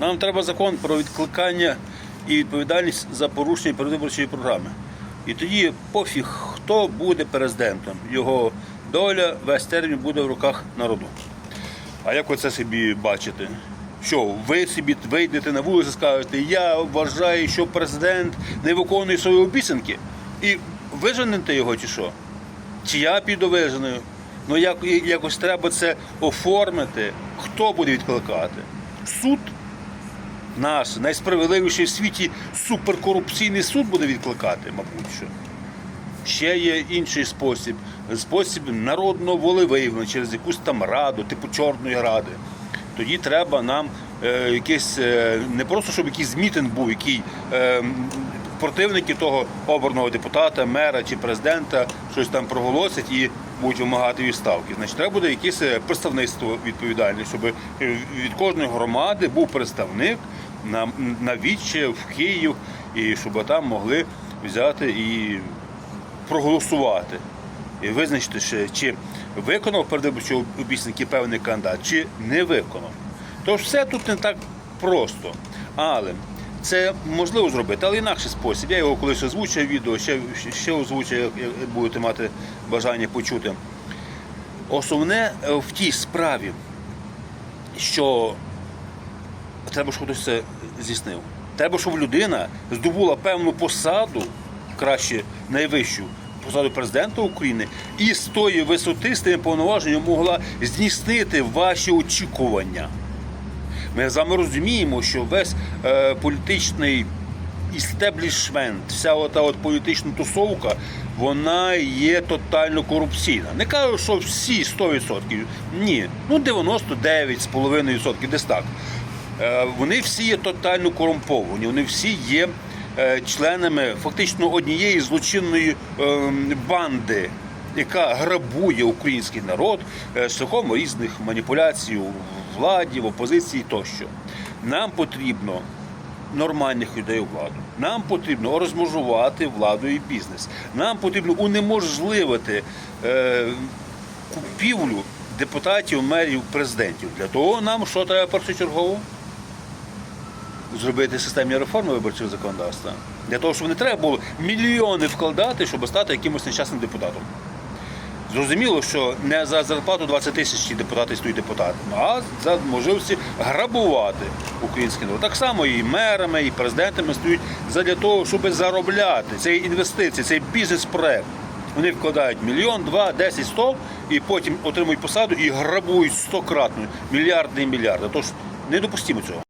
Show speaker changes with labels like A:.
A: Нам треба закон про відкликання і відповідальність за порушення передвиборчої програми. І тоді пофіг, хто буде президентом. Його доля весь термін буде в руках народу. А як ви це собі бачите? Що ви собі вийдете на вулицю і скажете, я вважаю, що президент не виконує свої обіцянки, і виженете його чи що? Чи я піду виженою? Ну як, якось треба це оформити. Хто буде відкликати? Суд наш найсправедливіший в світі суперкорупційний суд буде відкликати, мабуть що. Ще є інший спосіб спосіб народного волевиявлення через якусь там раду, типу Чорної ради. Тоді треба нам е, якийсь е, не просто щоб якийсь мітинг був, який е, противники того обраного депутата, мера чи президента щось там проголосять і будуть вимагати відставки. Значить, треба буде якесь е, представництво відповідальне, щоб від кожної громади був представник на, на Віче, в Київ, і щоб там могли взяти і проголосувати і визначити, ще, чи виконав передвиборчі обіцянки певний кандидат, чи не виконав. Тож все тут не так просто. Але це можливо зробити, але інакший спосіб. Я його колись озвучив відео, ще, ще озвучу, як як будете мати бажання почути. Основне е, в тій справі, що треба, щоб хтось це здійснив. Треба, щоб людина здобула певну посаду, краще найвищу посаду президента України, і з тої висоти, з тим повноваженням могла здійснити ваші очікування. Ми з вами розуміємо, що весь е, політичний істеблішмент, вся ота от політична тусовка, вона є тотально корупційна. Не кажу, що всі 100%. Ні, ну 99,5% десь так. Е, вони всі є тотально корумповані, вони всі є е, членами фактично однієї злочинної е, банди, яка грабує український народ е, шляхом різних маніпуляцій у владі, в опозиції тощо. Нам потрібно нормальних людей у владу. Нам потрібно розмежувати владу і бізнес. Нам потрібно унеможливити е, купівлю депутатів, мерів, президентів. Для того нам що треба першочергово? Зробити системні реформи виборчого законодавства. Для того, щоб не треба було мільйони вкладати, щоб стати якимось нещасним депутатом. Зрозуміло, що не за зарплату 20 тисяч ці депутати стають депутатами, а за можливості грабувати український народ. Так само і мерами, і президентами стають задля того, щоб заробляти. Це інвестиції, це бізнес-проект. Вони вкладають мільйон, два, десять, сто, і потім отримують посаду і грабують стократно мільярди і мільярди. Тож недопустимо цього.